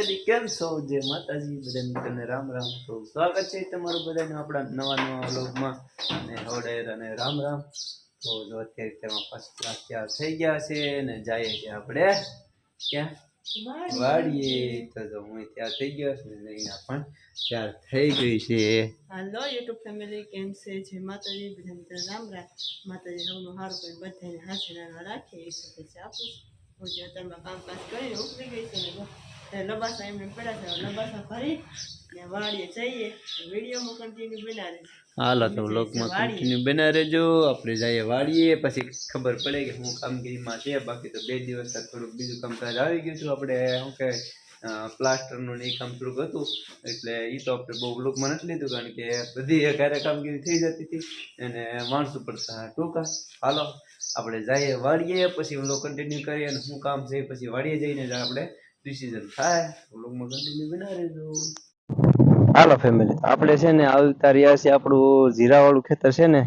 Family કેમ છો? જય માતાજી બધા મિત્રોને રામ રામ તો સ્વાગત છે તમારું બધાને આપણા નવા નવા વ્લોગમાં. અને હવડેર અને રામ રામ. તો જો અત્યારે તેમાં ફર્સ્ટ ક્લાસ તૈયાર થઈ ગયા છે અને જઈએ છીએ આપણે ક્યાં? વાડીએ. તો જો હું તૈયાર થઈ ગયો છું અને એના પણ તૈયાર થઈ ગઈ છે. હાલો યુટ્યુબ ફેમિલી કેમ છે? જય માતાજી બધા મિત્રો રામ રામ. માતાજી સૌનું સારું કરી બધાને હાજર રાખે એ શુભેચ્છા આપું છું. હું જે અત્યારમાં કામકાજ કરીને ઉપડી ગઈ છે ને જો તે લબાસા એમને પડ્યા છે. લબાસા ભરી ને વાડીએ જઈએ. વિડીયોમાં કન્ટિન્યુ બનાવી હાલો, તો વ્લોગમાં કન્ટિન્યુ બના રહેજો. આપણે જઈએ વાડીએ પછી ખબર પડે કે હું કામગીરીમાં છે. બાકી તો બે દિવસ થોડુંક બીજું કામકાજ આવી ગયું છું આપણે શું કે પ્લાસ્ટરનું એ કામ થોડુંક હતું. એટલે એ તો આપણે બહુ વ્લોગમાં નથી લીધું, કારણ કે બધી એકારે કામગીરી થઈ જતી હતી. અને માણસો પડતા ટૂંકા. હાલો, આપણે જઈએ વાડીએ પછી વ્લોગ કન્ટિન્યુ કરીએ અને શું કામ છે પછી વાડીએ જઈને આપણે ડિસિઝન થાય હાલો ફેમિલી આપણે છે ને આવતા રહ્યા છે આપણું જીરાવાળું ખેતર છે ને,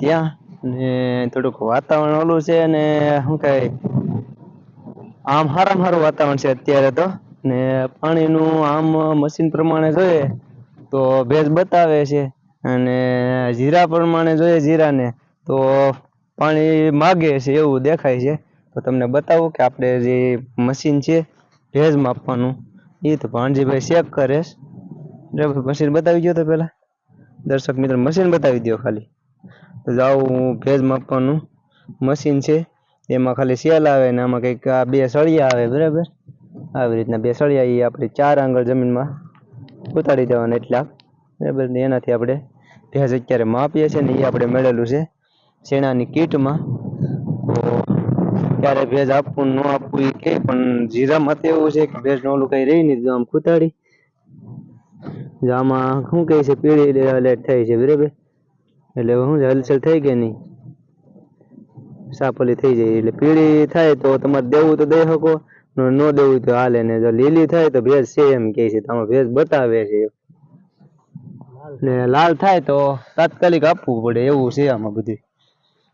ત્યાં. ને થોડુંક વાતાવરણ ઓલું છે ને, શું કહે આમ સારામાં સારું વાતાવરણ છે અત્યારે તો. ને પાણીનું આમ મશીન પ્રમાણે જોઈએ તો ભેજ બતાવે છે. અને જીરા પ્રમાણે જોઈએ જીરાને તો પાણી માગે છે એવું દેખાય છે. તો તમને બતાવું કે આપણે જે મશીન છે ભેજ માપવાનું. એ તો ભાણજીભાઈ ચેક કરે બરાબર મશીન બતાવી ગયો તો પેલા. દર્શક મિત્રો મશીન બતાવી દો ખાલી. તો હું ભેજ માપવાનું. મશીન છે. એમાં ખાલી સેલ આવે ને આમાં કંઈક આ બે સળિયા આવે, બરાબર? આવી રીતના બે સળિયા એ આપણે ચાર આંગળ જમીનમાં ઉતારી દેવાના એટલા. બરાબર? ને એનાથી આપણે ભેજ અત્યારે માપીએ છીએ ને એ આપણે મેળવેલું છે. શેણાની કીટમાં ક્યારે ભેજ આપવું ન આપવું એ કે, પણ જીરામાં તો એવું છે કે ભેજ ઓલું કઈ રહી નહીં આમ કૂતાડી આમાં શું કહે છે, પીળી લેટ થઈ છે, બરાબર? એટલે શું છે, હલચલ થઈ ગઈ નહીં સાપલી થઈ જાય, એટલે પીળી થાય તો તમારે દેવું તો દઈ શકો ન ન દેવું તો હાલે, ને જો લીલી થાય તો ભેજ છે એમ કહે છે તમે ભેજ બતાવે છે. ને લાલ થાય તો તાત્કાલિક આપવું પડે, એવું છે આમાં બધું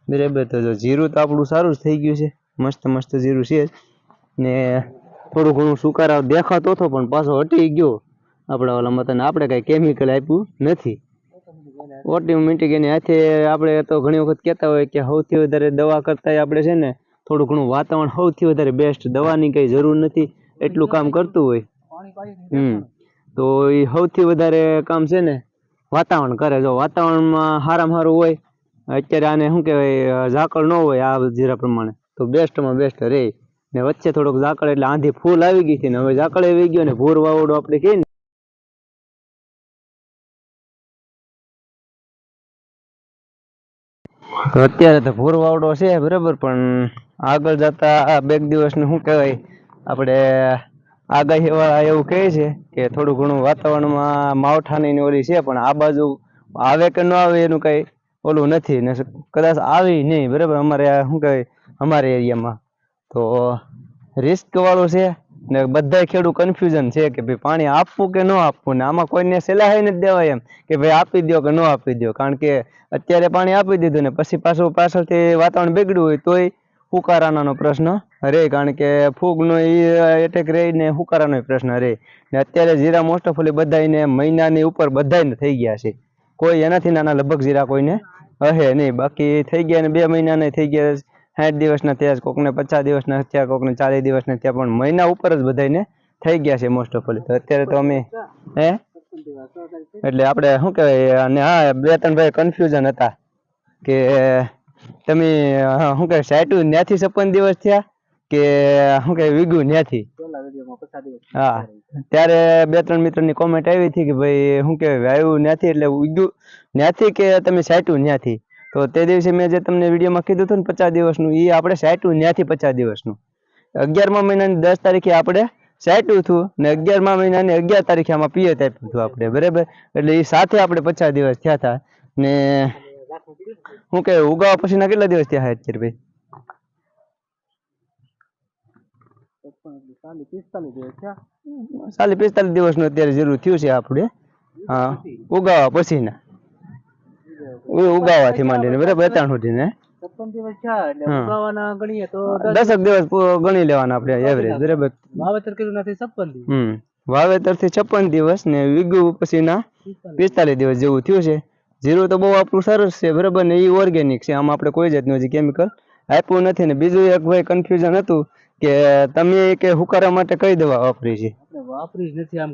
બરાબર, તો જો જીરું તો આપણું સારું જ થઈ ગયું છે. મસ્ત મસ્ત જીરું છે ને થોડું ઘણું સુકારા દેખાતો હતો, પણ પાછો હટી ગયો. આપણા ઓલા તને આપણે કાંઈ કેમિકલ આપ્યું નથી. ઓટોમેટિક એની હાથે આપણે તો ઘણી વખત કહેતા હોય કે સૌથી વધારે દવા કરતા આપણે છે ને થોડું ઘણું વાતાવરણ સૌથી વધારે બેસ્ટ દવાની કંઈ જરૂર નથી, એટલું કામ કરતું હોય. હમ. તો એ સૌથી વધારે કામ છે ને વાતાવરણ કરે. જો વાતાવરણમાં સારામાં સારું હોય, અત્યારે આને શું કહેવાય ઝાકળ ન હોય આ જીરા પ્રમાણે. તો બેસ્ટમાં બેસ્ટ રહે ને વચ્ચે થોડોક ઝાકળ એટલે આંધી ફૂલ આવી ગઈ હતી ને હવે ઝાકળ આવી ગયો ને ભૂર વાવડો આપણે કહીએ ને. અત્યારે તો ભૂર વાવડો છે બરાબર, પણ આગળ જતા બે દિવસનું શું કહેવાય? આપણે આગાહી વાળા એવું કહે છે કે થોડું ઘણું વાતાવરણમાં માવઠાની ઓલી છે, પણ આ બાજુ આવે કે ન આવે એનું કઈ ઓલું નથી. ને કદાચ આવી નહીં, બરાબર? અમારે શું કહેવાય? અમારા એરિયામાં. તો રિસ્ક વાળું છે ને બધા ખેડૂત કન્ફ્યુઝન છે કે ભાઈ પાણી આપવું કે ન આપવું ને આમાં કોઈને સલાહ નથી દેવાય એમ કે ભાઈ આપી દો કે ન આપી દો કારણ કે અત્યારે પાણી આપી દીધું ને પછી પાછું પાછળથી વાતાવરણ બગડ્યું હોય તોય હુકારાનો પ્રશ્ન રહે કારણ કે ફૂગનો એ એટેક રહે ને હુકારાનો પ્રશ્ન રહે ને અત્યારે જીરા મોસ્ટ ઓફ ઓલી બધાને મહિનાની ઉપર બધાને થઈ ગયા છે. કોઈ એનાથી નાના લગભગ જીરા કોઈને હે નહીં. બાકી થઈ ગયા ને બે મહિનાના થઈ ગયા સાઠ દિવસના થયા છે કોકને પચાસ દિવસના થયા, કોકને ચાલીસ દિવસના થયા, પણ મહિના ઉપર જ બધાને થઈ ગયા છે મોસ્ટ ઓફ ઓલી તો અત્યારે તો અમે હે? એટલે આપણે શું કહેવાય, અને હા બે ત્રણ ભાઈ કન્ફ્યુઝન હતા કે, તમે શું કહેવાય સાઈટું ન્યાથી છપ્પન દિવસ થયા કે, શું કહેવાય, વીગું ન્યાથી? હા. ત્યારે બે ત્રણ મિત્રની કોમેન્ટ આવી હતી કે ભાઈ, શું કહેવાય, આવ્યું ન્યાથી એટલે વીગું ન્યાથી કે તમે સાઈટું ન્યાથી? તો તે દિવસે મેં જે તમને વિડીયોમાં કીધું હતું ને પચાસ દિવસનું એ આપણે સાઈટું ન્યાથી પચાસ દિવસનું. અગિયારમા મહિનાની દસ તારીખે આપણે સાઈટું હતું ને અગિયારમા મહિનાની અગિયાર તારીખે આમાં પિયત આપ્યું હતું આપણે, બરાબર? એટલે એ સાથે આપણે પચાસ દિવસ થયા હતા. ને શું કે, ઉગાવા પછીના કેટલા દિવસ થયા અત્યારે ભાઈ? સાલી પિસ્તાલીસ દિવસનું અત્યારે જરૂર થયું છે આપણે. હા, ઉગાવા પછીના. ઉગાવાથી માંડીને બરાબર દસક દિવસ. ગણી લેવાના આપણે એવરેજ બરાબર? વાવેતર કર્યું નથી છપ્પન દિવસ. હમ. વાવેતરથી છપ્પન દિવસ ને વીઘું પછીના પિસ્તાલીસ. દિવસ જેવું થયું છે. જીરું તો બહુ આપણું સરસ છે બરાબર ને એ ઓર્ગેનિક છે. આમાં આપણે કોઈ જાતનું હજી કેમિકલ આપ્યું નથી ને બીજું એક ભાઈ કન્ફ્યુઝન હતું કે તમે કે હુકારા માટે કઈ દવા વાપરી છે? આપણે વાપરી જ નથી આમ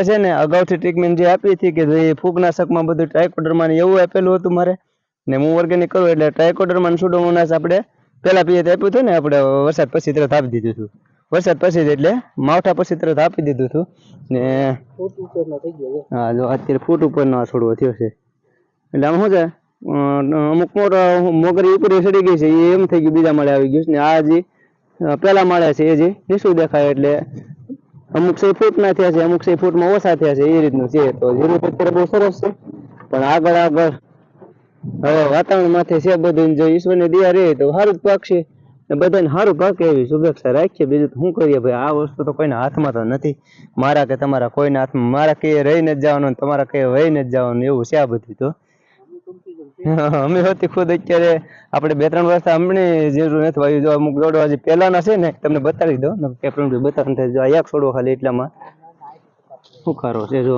છે ને અગાઉથી ટ્રીટમેન્ટ જે આપી હતી કે જે ફૂગનાશકમાં બધું ટ્રાયકોડરમાં એવું આપેલું હતું મારે ને હું ઓર્ગેનિક કરું એટલે ટ્રાયકોડરમાં સુડોમોનાસ આપણે પહેલા પિયત આપ્યું હતું ને આપણે વરસાદ પછી તરત આપી દીધું હતું. વરસાદ પછી એટલે માવઠા પછી તરત આપી દીધું હતું. ને. હા જો અત્યારે ફૂટ ઉપરનો આ છોડવો થયો છે. એટલે આમ શું છે? અમુક મોગરી ઉપર સડી ગઈ છે એ એમ થઈ ગયું બીજા માળે આવી ગયું છે. ને આ જે પેલા માળે છે એ જે નીચું દેખાય એટલે અમુક સે ફૂટના થયા છે, અમુક સે ફૂટમાં ઓછા થયા છે, એ રીતનું છે. તો જીરું અત્યારે બહુ સરસ છે. પણ આગળ આગળ હવે વાતાવરણ માથે છે બધું. જો ઈશ્વરની દયા રહે તો સારું જ પાકશે. ને બધાને સારું પાકે એવી શુભેચ્છા રાખીએ. બીજું શું કરીએ ભાઈ? આ વસ્તુ તો કોઈના હાથમાં તો નથી. મારા કે તમારા કોઈના હાથમાં? મારા કે રહીને જ જવાનું તમારા કે વહીને જ જવાનું એવું છે આ બધું તો. અમે હોતી ખુદ અત્યારે આપણે બે ત્રણ વર્ષ હમણાં જરૂર નથી વાયું જો અમુક દોડવા જે પહેલાના છે ને, તમને બતાવી દો ને ભાઈ બતાવવાનું થાય જો આ એક ખાલી એટલામાં. સુખારો છે જો?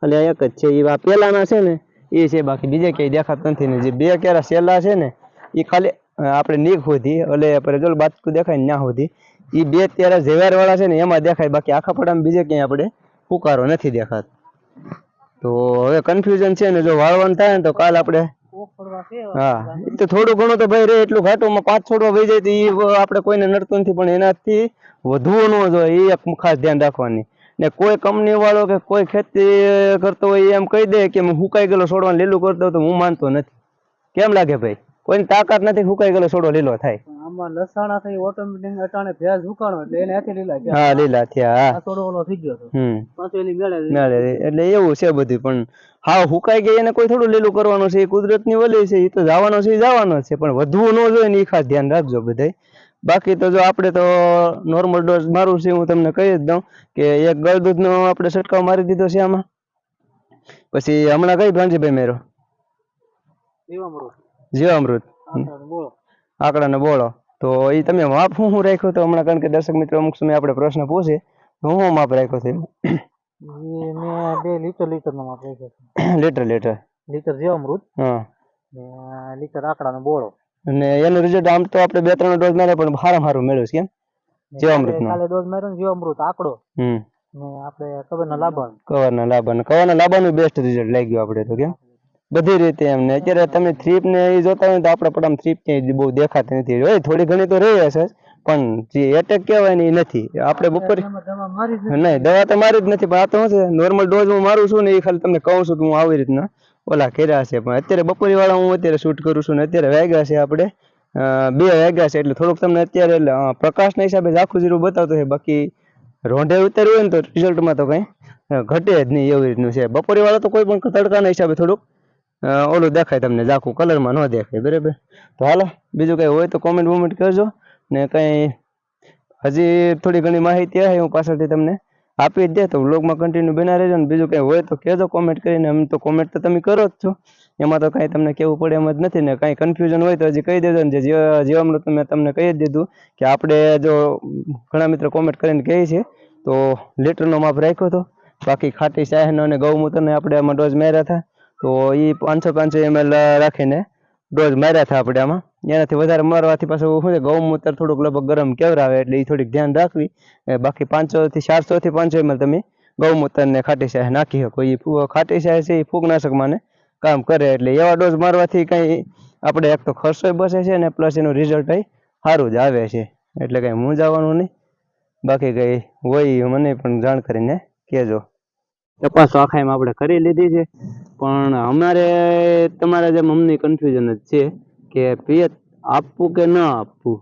ખાલી એક જ છે. એ આ પહેલાના છે ને, એ છે બાકી બીજે ક્યાંય દેખાત નથી ને. જે બે કેરા સેલા છે ને એ ખાલી આપણે નીક હોતી એટલે આપણે જો બાજકું દેખાય ના હોધી. એ બે ત્યારે ઝેવાર વાળા છે ને, એમાં દેખાય. બાકી આખા પડામાં બીજે ક્યાંય આપણે ફુકારો નથી દેખાતો. તો હવે કન્ફ્યુઝન છે ને જો વાળવાનું થાય ને તો કાલ આપણે હા તો થોડું ઘણું તો ભાઈ રે એટલું ઘાટોમાં પાંચ છોડવા વહી જાય તો એ આપણે કોઈને નડતું નથી પણ એનાથી વધુ ન જોઈએ એ એક ખાસ ધ્યાન રાખવાની. ને કોઈ કંપની વાળો કે કોઈ ખેતી કરતો હોય એમ કહી દે કે હું હુકાઈ ગયેલો છોડવા લીલું કરતો તો હું માનતો નથી. કેમ લાગે ભાઈ? કોઈની તાકાત નથી હુકાઈ ગયેલો છોડો લીલો થાય. આમાં લસણા થઈ ઓટોમેટિક અટાણે ભેજ સુકાણો એટલે એને આથી લીલા થયા. હા લીલા થયા હા. થોડો ઓલો થઈ ગયો હમ. પાછો એની મેળે એટલે એવું છે બધું પણ હા હુકાઈ ગઈ એને કોઈ થોડું લીલું કરવાનું છે એ કુદરતની વલી છે એ તો જવાનો છે એ જવાનો છે પણ વધવું ન જોઈએ ને એ ખાસ ધ્યાન રાખજો બધાય. બાકી તો જો આપણે તો નોર્મલ ડોઝ મારું છે હું તમને કહી જ દઉં કે એક ગળદૂધનો આપણે છંટકાવ મારી દીધો છે આમાં. પછી હમણાં કઈ ભાંજીભાઈ મેરો? જીવામૃત. જીવામૃત. આંકડાને બોલો તો એ તમે માપ શું શું રાખ્યો? તો હમણાં કારણ કે દર્શક મિત્રો અમુક સમય આપણે પ્રશ્ન પૂછે હું શું માપ રાખ્યો છે? મેં બે લીટર લીટર નો માપ રાખ્યો છે. લીટર લીટર લીટર અમૃત હા. લીટર આકડાનો બોળો. અને એનું રિઝલ્ટ આમ તો આપણે બે ત્રણ ડોઝ મારે પણ સારામાં સારું મળ્યું છે કેમ ને જીવામૃતનો. કાલે ડોઝ માર્યો ને જીવામૃત આકડો. હમ. ને આપણે કવરના ના લાભણ કવરના લાભાનું કવરના બેસ્ટ રિઝલ્ટ લાગ્યું આપણે તો કેમ? બધી રીતે એમને. અત્યારે તમે થ્રીપ ને એ જોતા હોય તો આપણે આમ થ્રીપ ક્યાંય બહુ દેખાતી નથી. હોય થોડી ઘણી તો રહી હશે પણ જે એટેક કહેવાય ને એ નથી. આપણે બપોરે નહીં દવા તો મારી જ નથી પણ આ તો શું છે નોર્મલ ડોઝ હું મારું છું ને એ ખાલી તમને કહું છું કે હું આવી રીતના ઓલા કર્યા છે. પણ અત્યારે બપોરી વાળા હું અત્યારે શૂટ કરું છું ને અત્યારે વાગ્યા છે આપણે બે વાગ્યા છે એટલે થોડુંક તમને અત્યારે એટલે પ્રકાશના હિસાબે જ આખું જીરું બતાવતો છે. બાકી રોંઢે ઉતર્યું હોય ને તો રિઝલ્ટમાં તો કંઈ ઘટે જ નહીં એવી રીતનું છે. બપોરી વાળા તો કોઈ પણ તડકાના હિસાબે થોડુંક ઓલું દેખાય તમને ઝાખું કલરમાં ન દેખાય, બરાબર? તો હાલો, બીજું કંઈ હોય તો કોમેન્ટ વોમેન્ટ કરજો, ને કંઈ હજી થોડી ઘણી માહિતી આવે હું પાછળથી તમને આપી જ દે, તો વ્લોગમાં કન્ટિન્યુ બના રહેજો, ને બીજું કંઈ હોય તો કહેજો કોમેન્ટ કરીને એમ તો કોમેન્ટ તો તમે કરો જ છો. એમાં તો કાંઈ તમને કેવું પડે એમ જ નથી, ને કાંઈ કન્ફ્યુઝન હોય તો હજી કહી દેજો, ને જે જીવા- જીવામૃત મેં તમને કહી જ દીધું, કે આપણે જો ઘણા મિત્રો કોમેન્ટ કરીને કહે છે, તો લીટરનો માપ રાખ્યો હતો. બાકી ખાટી શાહીનો અને ગૌમૂત્રને આપણે આમાં ડોઝ માર્યા હતા. તો એ પાંચસો પાંચસો એમએલ રાખીને ડોઝ માર્યા હતા આપણે આમાં. એનાથી વધારે મારવાથી પાછું શું છે ગૌમૂત્ર થોડુંક લગભગ ગરમ કેવરાવે એટલે એ થોડીક ધ્યાન રાખવી. બાકી પાંચસો થી ચારસો થી પાંચસો એમએલ તમે ગૌમૂત્રને ખાટી શાહ નાખી શકો. એ ખાટી શાહ છે એ ફૂગનાશક માને કામ કરે એટલે એવા ડોઝ મારવાથી કંઈ આપણે એક તો ખર્ચોય બચે છે ને પ્લસ એનું રિઝલ્ટ સારું જ આવે છે. એટલે કંઈ મૂંઝાવાનું નહીં. બાકી કંઈ હોય મને પણ જાણ કરીને કહેજો. તપાસ આખા એમાં આપણે કરી લીધી છે. પણ અમારે તમારા જેમ અમને કન્ફ્યુઝન જ છે કે પિયત આપવું કે ન આપવું?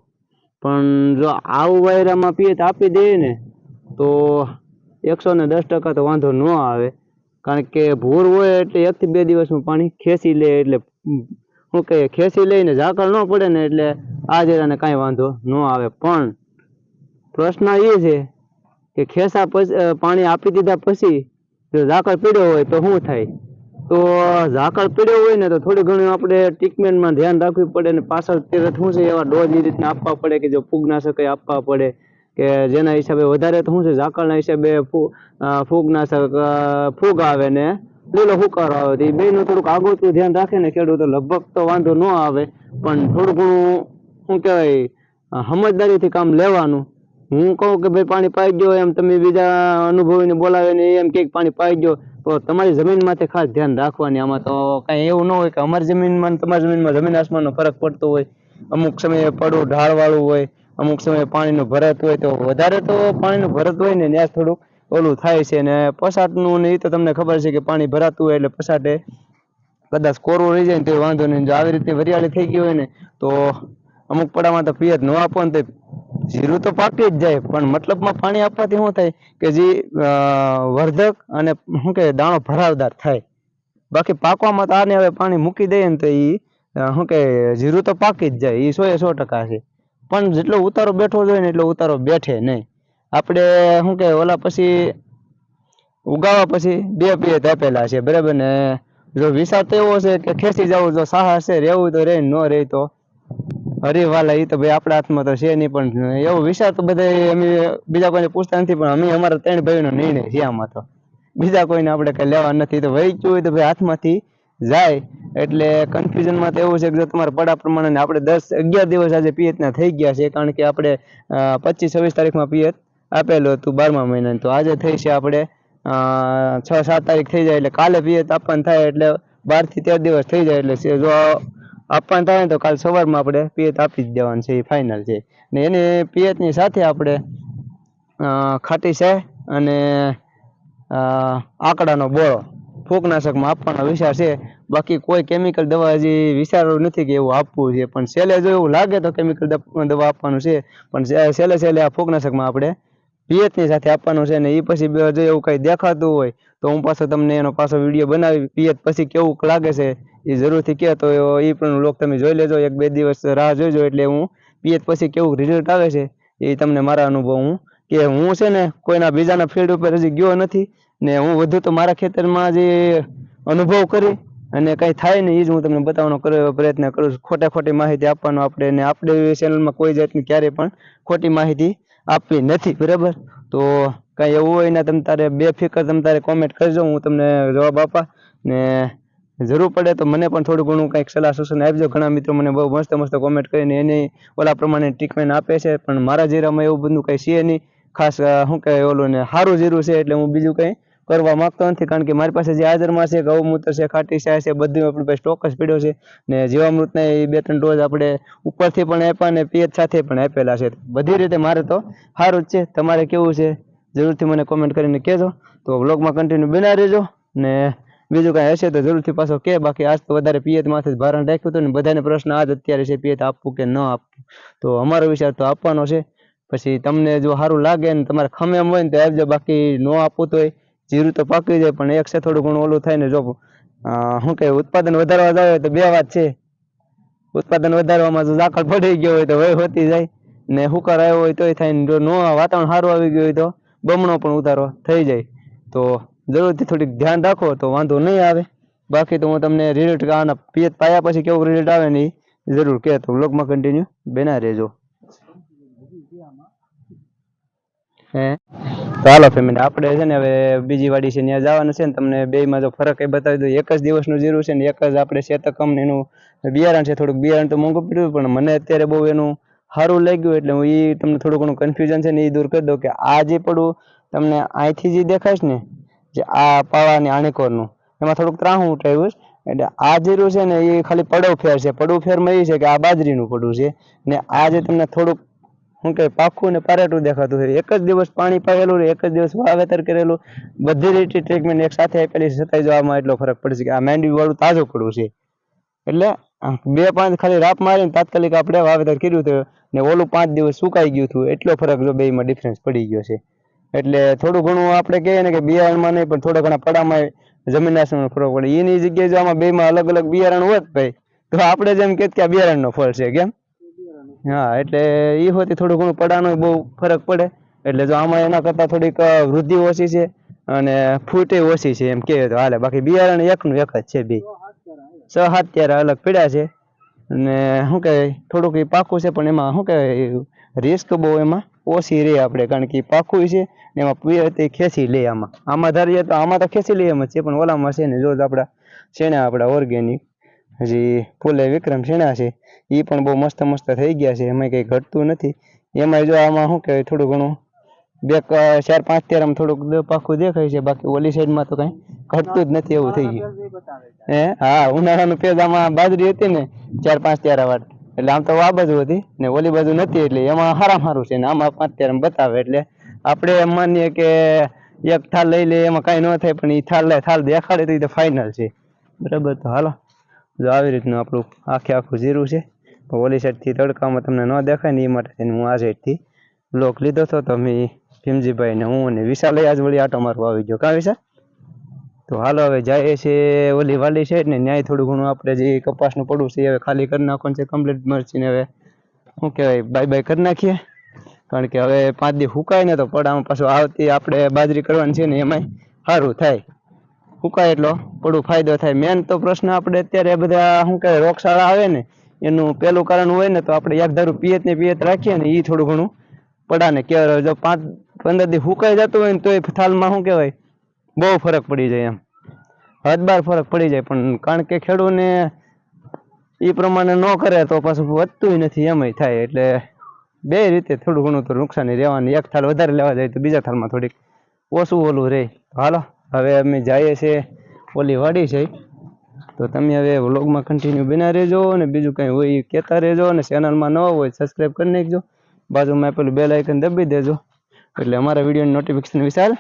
પણ જો આવું વાયરામાં પિયત આપી દઈએ ને, તો એકસો ને દસ ટકા તો વાંધો ન આવે. કારણ કે ભૂર હોય એટલે એકથી બે દિવસમાં પાણી ખેંચી લે એટલે શું કહે, ખેંચી લઈને ઝાકળ ન પડે ને એટલે આ જીરાને કાંઈ વાંધો ન આવે. પણ પ્રશ્ન એ છે કે ખેસા પછી પાણી આપી દીધા પછી જો ઝાકળ પીડ્યો હોય તો શું થાય? તો ઝાકળ પીડ્યો હોય ને તો થોડી ઘણી આપણે ટ્રીટમેન્ટમાં ધ્યાન રાખવી પડે ને પાછળ તરત શું છે, એવા ડોઝ એ રીતના આપવા પડે કે જો ફૂગનાશક આપવા પડે કે જેના હિસાબે વધારે તો શું છે, ઝાકળના હિસાબે ફૂગનાશક ફૂગ આવે ને લીલો હુકારો આવે તો એ બેનું થોડુંક આગોતરું ધ્યાન રાખે ને ખેડૂતો લગભગ તો વાંધો ન આવે, પણ થોડું ઘણું શું કહેવાય સમજદારીથી કામ લેવાનું હું કહું કે ભાઈ પાણી પાઈ ગયો એમ તમે બીજા અનુભવીને બોલાવે ને એમ કે પાણી પાઈ દો તો તમારી જમીન માથે ખાસ ધ્યાન રાખવાની. આમાં તો કાંઈ એવું ન હોય કે અમારી જમીનમાં તમારી જમીનમાં જમીન આસમાનનો ફરક પડતો હોય. અમુક સમયે પડું ઢાળવાળું હોય, અમુક સમયે પાણીનું ભરત હોય, તો વધારે તો પાણીનું ભરત હોય ને ત્યાં થોડુંક ઓલું થાય છે. ને પસાટનું ને એ તો તમને ખબર છે કે પાણી ભરાતું હોય એટલે પસાટે કદાચ કોરું રહી જાય ને તો વાંધો નહીં. જો આવી રીતે વરિયાળી થઈ ગઈ હોય ને, તો અમુક પડામાં તો પિયત ન આપો ને જીરું તો પાકી જ જાય, પણ મતલબમાં પાણી આપવાથી શું થાય કે જે વર્ધક અને શું કે દાણો ભરાવદાર થાય. બાકી પાકવામાં તો આને હવે પાણી મૂકી દઈએ ને તો એ શું કે જીરું તો પાકી જ જાય એ સો એ સો ટકા છે. પણ જેટલો ઉતારો બેઠો જોઈએ ને એટલો ઉતારો બેઠે નહીં. આપણે, શું કે ઓલા પછી ઉગાવા પછી બે પિયત આપેલા છે, બરાબર ને? જો વિશાળ તો એવો છે કે ખેંચી જવું જો સાહસ છે, રહેવું તો રહે ન રહે તો અરે વાલા એ તો ભાઈ આપણા હાથમાં તો છે નહીં, પણ એવો વિચાર તો બધા અમે બીજા કોઈને પૂછતા નથી, પણ અમે અમારા ત્રણ ભાઈનો નિર્ણય છે આમાં તો. બીજા કોઈને આપણે કઈ લેવા નથી, તો વહી ગયું હોય તો ભાઈ હાથમાંથી જાય. એટલે કન્ફ્યુઝનમાં તો એવું છે કે તમારા પડા પ્રમાણે ને આપણે દસ, અગિયાર દિવસ આજે પિયતના થઈ ગયા છે, કારણ કે આપણે પચીસ, છવ્વીસ તારીખમાં પિયત આપેલું હતું બારમા મહિનાની, તો આજે થઈ છે આપણે છ, સાત તારીખ થઈ જાય એટલે કાલે પિયત આપવાનું થાય એટલે બારથી તેર દિવસ થઈ જાય એટલે જો આપવાનું થાય તો કાલ સવારમાં આપણે પિયત આપી જ દેવાનું છે, એ ફાઇનલ છે. ને એની પિયતની સાથે આપણે ખાટી છે અને આંકડાનો બોળો. ફૂગનાશકમાં આપવાનો વિચાર છે. બાકી કોઈ કેમિકલ દવા હજી વિચારવું નથી કે એવું આપવું છે. પણ છેલ્લે જો એવું લાગે તો કેમિકલ દવા આપવાનું છે. પણ છેલ્લે છેલ્લે આ ફૂગનાશકમાં આપણે પિયતની સાથે આપવાનું છે ને એ પછી જો એવું કંઈ દેખાતું હોય, તો હું પાછો તમને એનો પાછો વીડિયો બનાવી, પિયત પછી કેવું લાગે છે એ જરૂરથી કહે, તો એ પણ લોક તમે જોઈ લેજો, એક બે દિવસ રાહ જોઈજો એટલે હું પિયત પછી કેવું રિઝલ્ટ આવે છે એ તમને મારા અનુભવ હું કે હું છે ને કોઈના બીજાના ફિલ્ડ ઉપર હજી ગયો નથી ને હું વધુ તો મારા ખેતરમાં જે અનુભવ કરી અને કંઈ થાય ને એ જ હું તમને બતાવવાનો પ્રયત્ન કરું છું. ખોટા ખોટી માહિતી આપવાનો આપણે ને આપણે ચેનલમાં કોઈ જાતની ક્યારેય પણ ખોટી માહિતી આપવી નથી, બરાબર? તો કાંઈ એવું હોય ને તમે તારે બે ફિકર તમે તારે કોમેન્ટ કરજો, હું તમને જવાબ આપા ને જરૂર પડે તો મને પણ થોડું ઘણું કંઈક સલાહ સૂચન આપજો. ઘણા મિત્રો મને બહુ મસ્ત મસ્ત કોમેન્ટ કરીને એની ઓલા પ્રમાણે ટ્રીટમેન્ટ આપે છે, પણ મારા જીરામાં એવું બધું કંઈ છે નહીં. ખાસ શું કહેવાય ઓલું ને સારું જીરું છે એટલે હું બીજું કંઈ કરવા માંગતો નથી, કારણ કે મારી પાસે જે હાજરમાં છે, ગૌમૂત્ર છે, ખાટી છાય છે, બધું આપણી પાસે સ્ટોક જ પડ્યો છે. ને જીવામૃતના એ બે ત્રણ ડોઝ આપણે ઉપરથી પણ આપ્યા ને પીએચ સાથે પણ આપેલા છે. બધી રીતે મારે તો સારું જ છે. તમારે કેવું છે? જરૂરથી મને કોમેન્ટ કરીને કહેજો. તો વ્લોગમાં કન્ટિન્યુ બના રહેજો. ને બીજું કાંઈ હશે તો જરૂરથી પાછો કે. બાકી આજ તો વધારે પિયત માથે જ ભારણ રાખ્યું હતું ને બધાને પ્રશ્ન આજ અત્યારે છે, પિયત આપવું કે ન આપવું. તો અમારો વિચાર તો આપવાનો છે. પછી તમને જો સારું લાગે ને તમારે ખમે એમ હોય ને તો આપજો. બાકી ન આપવું તોય જીરું તો પાકી જાય પણ એક છે થોડું ઘણું ઓલું થાય ને જો શું કહે ઉત્પાદન વધારવા જાય તો બે વાત છે. ઉત્પાદન વધારવામાં જો ઝાકળ પડી ગયો હોય તો વય હોતી જાય, ને હુકાર આવ્યો હોય તોય થાય ને જો નો વાતાવરણ સારું આવી ગયું હોય તો બમણો પણ ઉતારો થઈ જાય. તો જરૂરથી થોડીક ધ્યાન રાખો, તો વાંધો નહીં આવે. બાકી તો હું તમને રિઝલ્ટ આના પિયત પાયા પછી કેવું રિઝલ્ટ આવે ને એ જરૂર કહેતો. બ્લોગમાં કન્ટિન્યુ બેના રહેજો. હે? તો ફેમિલી આપણે છે ને હવે બીજી વાડી છે, ત્યાં જવાનું છે ને તમને બેયમાં જો ફરક એ બતાવી દઉં. એક જ દિવસનું જીરું છે ને એક જ આપણે શેતક કંપનીનું બિયારણ છે, થોડુંક બિયારણ તો મોંઘું પડ્યું પણ મને અત્યારે બહુ એનું સારું લાગ્યું એટલે હું એ તમને થોડું ઘણું કન્ફ્યુઝન છે ને એ દૂર કરી દઉં કે આ જે પડું તમને અહીંથી જે દેખાશ ને, જે આ પાવાની આણીકોરનું, એમાં થોડુંક ત્રાહું ઉઠાવ્યું એટલે આ જીરું છે ને એ ખાલી પડવ ફેર છે પડવ ફેરમાં એ છે કે આ બાજરીનું પડવું છે ને આ જે તમને થોડુંક શું કે પાખું ને પારેટું દેખાતું હોય. એક જ દિવસ પાણી પાયેલું એક જ દિવસ વાવેતર કરેલું. બધી રીતે ટ્રીટમેન્ટ એક સાથે આપેલી છે. છતાંય જો આમાં એટલો ફરક પડશે કે આ માંડવી વાળું તાજું પડવું છે. એટલે બે પાંચ ખાલી રાપ મારીને તાત્કાલિક આપણે વાવેતર કર્યું હતું ને ઓલું પાંચ દિવસ સુકાઈ ગયું હતું. એટલો ફરક જો બેમાં ડિફરન્સ પડી ગયો છે. એટલે થોડું ઘણું આપણે કહીએ ને કે બિયારણમાં નહીં, પણ થોડા ઘણા પડામાં જમીન આસમાનનો ફરક પડે. એની જગ્યાએ જો આમાં બેમાં અલગ અલગ બિયારણ હોત ભાઈ, તો આપણે જેમ કે આ બિયારણનો ફળ છે, કેમ? હા, એટલે એ હોતી થોડું ઘણું પડાનો બહુ ફરક પડે. એટલે જો આમાં એના કરતાં થોડીક વૃદ્ધિ ઓછી છે અને ફૂટે ઓછી છે એમ કહેવાય તો હાલે. બાકી બિયારણ એકનું એક જ છે બે. છ સાત ત્યારે અલગ પડ્યા છે. અને શું કહેવાય, થોડુંક એ પાકું છે, પણ એમાં શું કહેવાય રિસ્ક બહુ એમાં ઓછી રહે આપણે. કારણ કે એ પાકું છે એમાં તે ખેંચી લે આમાં. આમાં ધારીએ તો આમાં તો ખેંચી લઈએ એમ જ છે, પણ ઓલામાં છે ને જો આપણા, છે ને આપણા ઓર્ગેનિક હજી ફૂલે વિક્રમ સીણા છે. એ પણ બહુ મસ્ત મસ્ત થઈ ગયા છે. એમાં કંઈ ઘટતું નથી. એમાં જો આમાં શું કહેવાય, થોડું ઘણું બે ચાર પાંચ તેરામાં થોડુંક દ- પાકું દેખાય છે. બાકી ઓલી સાઈડમાં તો કંઈ ઘટતું જ નથી એવું થઈ ગયું. હે? હા, ઉનાળાનું પેજ આમાં બાજરી હતી ને, ચાર પાંચ તેરા વાટ એટલે આમ તો આ બાજુ હતી ને ઓલી બાજુ નથી. એટલે એમાં હારામ હારું છે ને આમાં પાંચ તેર બતાવે. એટલે આપણે એમ માનીએ કે એક થાળ લઈ લે, એમાં કાંઈ ન થાય, પણ એ થાળ લે થાળ દેખાડે તો એ તો ફાઇનલ છે. બરાબર તો હાલો. જો આવી રીતનું આપણું આખે આખું જીરું છે ઓલી સાઈડથી તડકામાં તમને ન દેખાય ને એ માટે થઈને હું આ સાઈડથી બ્લોક લીધો હતો. તો મેં ભીમજીભાઈ ને હું અને વિશાલ આજ વળી આટો મારવા આવી ગયો. કાં વિશાલ? તો હાલો, હવે જાય છે ઓલી વાલી છે ને ન્યાય થોડું ઘણું આપણે જે કપાસનું પડવું છે હવે ખાલી કરી નાખવાનું છે કમ્પ્લીટ મરચીને હવે શું કહેવાય બાય બાય કરી નાખીએ. કારણ કે હવે પાંચ દી હુકાય ને તો પડામાં પાછું આવતી આપણે બાજરી કરવાની છે ને એમાંય સારું થાય. સુકાય એટલો પડું ફાયદો થાય. મેન તો પ્રશ્ન આપણે અત્યારે બધા, શું કહેવાય, રોગશાળા આવે ને, એનું પેલું કારણ હોય ને, તો આપણે એક ધારું પિયત ને પિયત રાખીએ ને એ થોડું ઘણું પડાને. કે જો પાંચ, પંદર દી સુકાઈ જતું હોય ને, તોય થાલમાં શું કહેવાય, બહુ ફરક પડી જાય એમ. હદ બાર ફરક પડી જાય. પણ કારણ કે ખેડૂતને એ પ્રમાણે ન કરે તો પાછું વધતું નથી એમય થાય. એટલે બે રીતે થોડું ઘણું તો નુકસાની રહેવાની. એક થાળ વધારે લેવા જાય તો બીજા થાળમાં થોડીક ઓછું ઓલું રહે. હાલો. હવે અમે જઈએ છીએ ઓલી વાડી છે. તો તમે હવે વ્લોગમાં કન્ટિન્યુ બના રહેજો અને બીજું કંઈ હોય એ કહેતા રહેજો અને ચેનલમાં ન હોય સબસ્ક્રાઈબ કરી નાખજો. બાજુમાં પેલું બેલ આઇકન દબી દેજો. એટલે અમારા વિડીયોની નોટિફિકેશન વિશાલ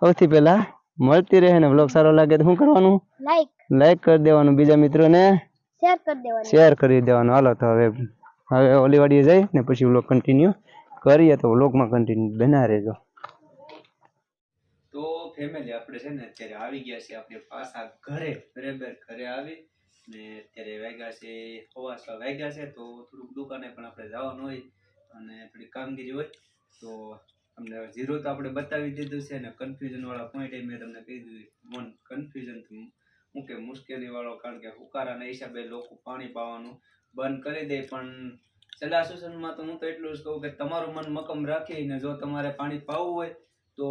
સૌથી પહેલા મળતી રહે ને વ્લોગ સારો લાગે તો શું કરવાનું? લાઈક લાઈક કરી દેવાનું બીજા મિત્રોને. શેર કરી દેવાની. શેર કરી દેવાનું. હાલો તો હવે હવે ઓલી વાડીએ જઈ ને પછી વ્લોગ કન્ટિન્યુ કરીએ તો વ્લોગમાં કન્ટિન્યુ બના રહેજો. ફેમિલી આપણે છે ને અત્યારે આવી ગયા છે આપણે પાછા ઘરે, બરાબર, ઘરે આવી ને અત્યારે વાગ્યા છે સવા છ વાગ્યા છે, તો થોડુંક દુકાને પણ આપણે જવાનું હોય અને થોડી કામગીરી હોય, તો તમને ઝીરો તો આપણે બતાવી દીધું છે ને કન્ફ્યુઝન વાળા પોઈન્ટ મેં તમને કહી દીધું મન કન્ફ્યુઝન હું કે મુશ્કેલી વાળો, કારણ કે હુકારાના હિસાબે લોકો પાણી પાવાનું બંધ કરી દે, પણ છેલ્લા સૂચનમાં તો હું તો એટલું જ કહું કે તમારું મન મકમ રાખીને જો તમારે પાણી પાવું હોય, તો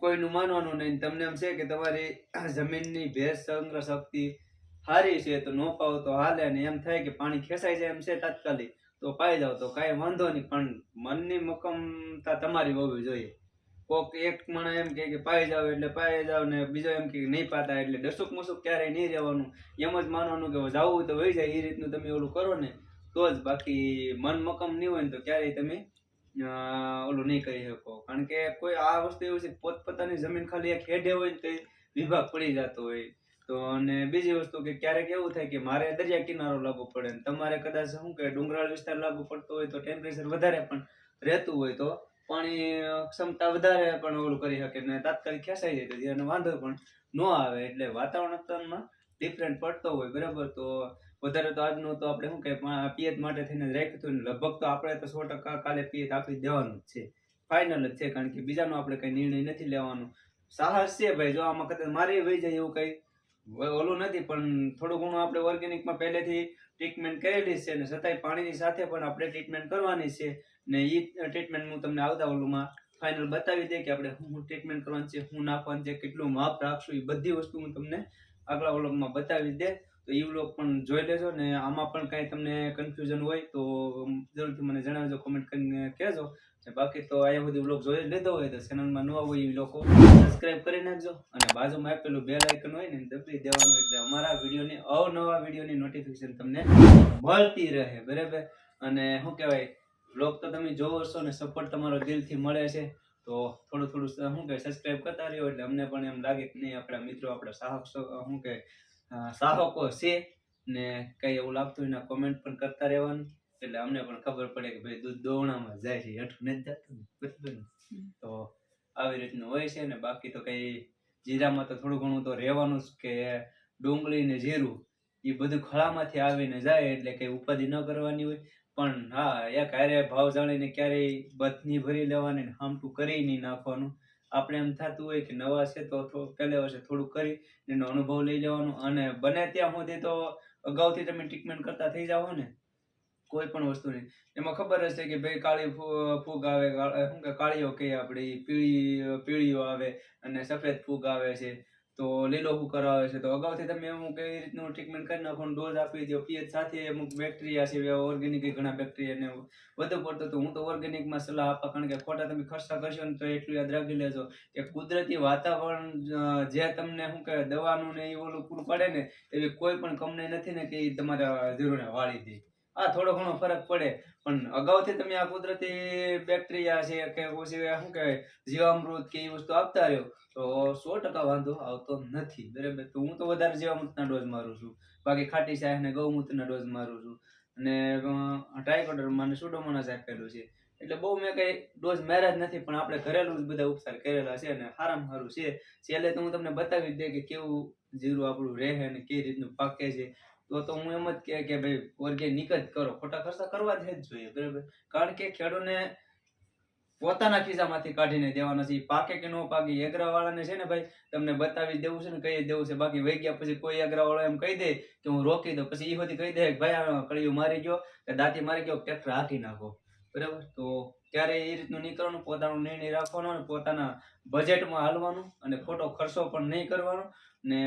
કોઈનું માનવાનું નહીં. તમને એમ છે કે તમારી જમીનની ભેજ સંગ્રહ શક્તિ સારી છે તો નો પાવ તો હાલે અને એમ થાય કે પાણી ખેંચાઈ જાય એમ છે તાત્કાલિક. તો પાઈ જાવ તો કાંઈ વાંધો નહીં, પણ મનની મક્કમતા તમારી હોવી જોઈએ. કોક એક મને એમ કહે કે પાઈ જાવ એટલે પાઈ જાવ ને બીજો એમ કે નહીં પાતા એટલે ડસુક મસુક ક્યારેય નહીં રહેવાનું. એમ જ માનવાનું કે જવું તો વહી જાય, એ રીતનું તમે ઓલું કરો ને, તો જ બાકી મન મક્કમ નહીં હોય ને તો ક્યારેય તમે ઓલું નહીં કરી શકો. કારણ કે કોઈ આ વસ્તુ એવું છે પોતપોતાની જમીન ખાલી એક હેડે હોય ને તો વિભાગ પડી જતો હોય. તો અને બીજી વસ્તુ કે ક્યારેક એવું થાય કે મારે દરિયા કિનારો લાગુ પડે ને તમારે કદાચ શું કે ડુંગરાળ વિસ્તાર લાગુ પડતો હોય તો ટેમ્પરેચર વધારે પણ રહેતું હોય તો પાણી ક્ષમતા વધારે પણ ઓલું કરી શકે ને તાત્કાલિક ખેંચાઈ જાય તો વાંધો પણ ન આવે. એટલે વાતાવરણમાં ડિફરન્ટ પડતો હોય, બરાબર? તો વધારે તો આજનું તો આપણે શું કે પિયત માટે થઈને રાખ્યું લગભગ તો આપણે તો સો ટકા કાલે પિયત આપી દેવાનું જ છે. ફાઇનલ જ છે, કારણ કે બીજાનો આપણે કઈ નિર્ણય નથી લેવાનો. સાહસ છે ભાઈ, જો આમાં કદાચ મારે વહી જાય એવું કઈ ઓલું નથી, પણ થોડું ઘણું આપણે ઓર્ગેનિકમાં પહેલેથી ટ્રીટમેન્ટ કરેલી છે અને છતાંય પાણીની સાથે પણ આપણે ટ્રીટમેન્ટ કરવાની છે ને એ ટ્રીટમેન્ટ હું તમને આવતા ઓલુમાં ફાઇનલ બતાવી દે કે આપણે શું ટ્રીટમેન્ટ કરવાની છે શું નાખવાનું છે, કેટલું માપ રાખશું, એ બધી વસ્તુ હું તમને આગલા વ્લોગમાં બતાવી દે. તો એ વ્લોગ પણ જોઈ લેજો ને આમાં પણ કાંઈ તમને કન્ફ્યુઝન હોય તો જરૂરથી મને જણાવજો કોમેન્ટ કરીને કહેજો. ને બાકી તો અહીંયા બધી વ્લોગ જોઈ જ હોય તો ચેનલમાં નવા હોય એ લોકો સબસ્ક્રાઇબ કરી નાખજો. અને બાજુમાં આપેલું બેલ આઇકન હોય ને દબાવી દેવાનું એટલે અમારા વિડીયોની અવનવા વિડીયોની નોટિફિકેશન તમને મળતી રહે, બરાબર? અને શું કહેવાય, વ્લોગ તો તમે જોવો છો ને સપોર્ટ તમારો દિલથી મળે છે. તો થોડું થોડું, શું કહેવાય સબસ્ક્રાઇબ કરતા રહ્યો એટલે અમને પણ એમ લાગે કે નહીં, આપણા મિત્રો, આપણા સાહક શું કે સાહકો છે ને કઈ એવું લાગતું હોય કોમેન્ટ પણ કરતા રહેવાનું. એટલે અમને પણ ખબર પડે કે ભાઈ દૂધ દોવણામાં જાય છે, હેઠું નથી જતું તો આવી રીતનું હોય છે ને, બાકી તો કઈ જીરામાં તો થોડું ઘણું તો રહેવાનું જ કે ડુંગળી ને જીરું એ બધું ખળામાંથી આવીને જાય એટલે કઈ ઉપાધિ ન કરવાની હોય. પણ હા, એક હારે ભાવ જાણીને ક્યારેય બથની ભરી લેવાની ને હામટું કરી નહીં નાખવાનું. આપણે એમ થતું હોય કે નવા છે તો પહેલા વર્ષે થોડુંક કરી, એનો અનુભવ લઈ લેવાનો અને બને ત્યાં સુધી તો અગાઉથી તમે ટ્રીટમેન્ટ કરતા થઈ જાઓ ને. કોઈ પણ વસ્તુની એમાં ખબર હશે કે ભાઈ કાળી ફૂગ આવે શું કે કાળીઓ કહીએ આપણે પીળી પીળીઓ આવે અને સફેદ ફૂગ આવે છે. તો લીલો ફૂકર આવે છે. તો અગાઉથી તમે અમુક કઈ રીતનું ટ્રીટમેન્ટ કરી નાખો ડોઝ આપી દો પીએચ સાથે અમુક બેક્ટેરિયા છે ઓર્ગેનિક ઘણા બેક્ટેરિયા ને વધુ પડતો તો હું તો ઓર્ગેનિકમાં સલાહ આપા કારણ કે ખોટા તમે ખર્ચા કરશો ને તો એટલું યાદ રાખી લેજો કે કુદરતી વાતાવરણ જે તમને શું કહેવાય, દવાનું ને એ ઓલું પૂરું પડે ને એવી કોઈ પણ કંપની નથી ને કે એ તમારા ઝીરોને વાળી દે. આ થોડો ઘણો ફરક પડે. પણ અગાઉથી તમે આ કુદરતી બેક્ટેરિયા છે કે પછી શું કહેવાય, જીવામૃત કે એ વસ્તુ આપતા રહ્યો, તો સો ટકા વાંધો આવતો નથી. બરાબર? તો હું તો વધારે જીવામૃતના ડોઝ મારું છું. બાકી ખાટી સાહેબ ને ગૌમૂત્રના ડોઝ મારું છું. અને ટ્રાયકોડરમાં અને સુડોમોનાસ આપેલું છે. એટલે બહુ મેં કઈ ડોઝ મેરેજ નથી, પણ આપણે ઘરેલું જ બધા ઉપચાર કરેલા છે અને સારામાં સારું છે. છેલ્લે તો હું તમને બતાવી દે કે કેવું જીરું આપણું રહે અને કેવી રીતનું પાકે છે. તો તો હું એમ જ કે કે ભાઈ ઓર્ગેનિક જ કરો. ખોટા ખર્ચા કરવા જ જોઈએ, બરાબર? કારણ કે ખેડૂતને પોતાના ખિસ્સામાંથી કાઢીને દેવાના છે. પાકે કે ન પાકે એગ્રા વાળાને છે ને ભાઈ, તમને બતાવી દેવું છે ને કહી દેવું છે. બાકી વહી ગયા પછી કોઈ એગ્રા વાળો એમ કહી દે કે હું રોકી દઉં. પછી એ બધી કહી દે કે ભાઈ, આ કળિયું મારી ગયો. કે દાંતી મારી ગયો, ટ્રેક્ટર હાકી નાખો. બરાબર? તો ત્યારે એ રીતનું નહીં કરવાનું, પોતાનો નિર્ણય રાખવાનો અને પોતાના બજેટમાં હાલવાનું અને ખોટો ખર્ચો પણ નહીં કરવાનો ને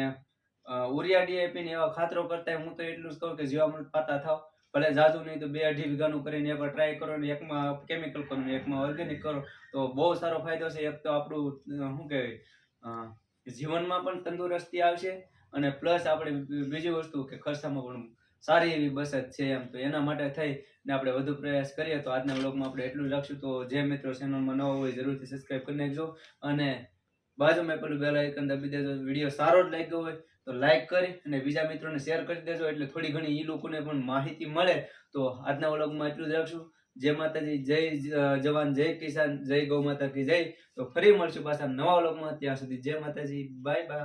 ઉરિયા ડીએપી એવા ખાતરો કરતા હું તો એટલું જ કહું કે જીવામૃત પાતા થાવ. ભલે જાજુ નહીં તો બે અઢી વીઘાનું કરીને એકવાર ટ્રાય કરો ને એકમાં કેમિકલ કરો ને એકમાં ઓર્ગેનિક કરો, તો બહુ સારો ફાયદો છે. એક તો આપણું શું કહેવાય જીવનમાં પણ તંદુરસ્તી આવશે અને પ્લસ આપણે બીજી વસ્તુ કે ખર્ચામાં પણ સારી એવી બચત છે એમ. તો એના માટે થઈ ને આપણે વધુ પ્રયાસ કરીએ તો આજના બ્લોગમાં આપણે એટલું જ રાખશું. તો જે મિત્રો ચેનલમાં ન હોય જરૂરથી સબસ્ક્રાઈબ કરી નાખજો અને બાજુમાં પેલું બેલ આઇકન દબી દેજો. વીડિયો સારો જ લાગ્યો હોય તો લાઈક કરી અને બીજા મિત્રોને શેર કરી દેજો. એટલે થોડી ઘણી એ લોકોને પણ માહિતી મળે. તો આજના વ્લોગમાં એટલું જ રાખશું. જય માતાજી, જય જવાન, જય કિસાન, જય ગૌ માતા કી જય. તો ફરી મળશું પાછા નવા વ્લોગમાં. ત્યાં સુધી જય માતાજી. Bye bye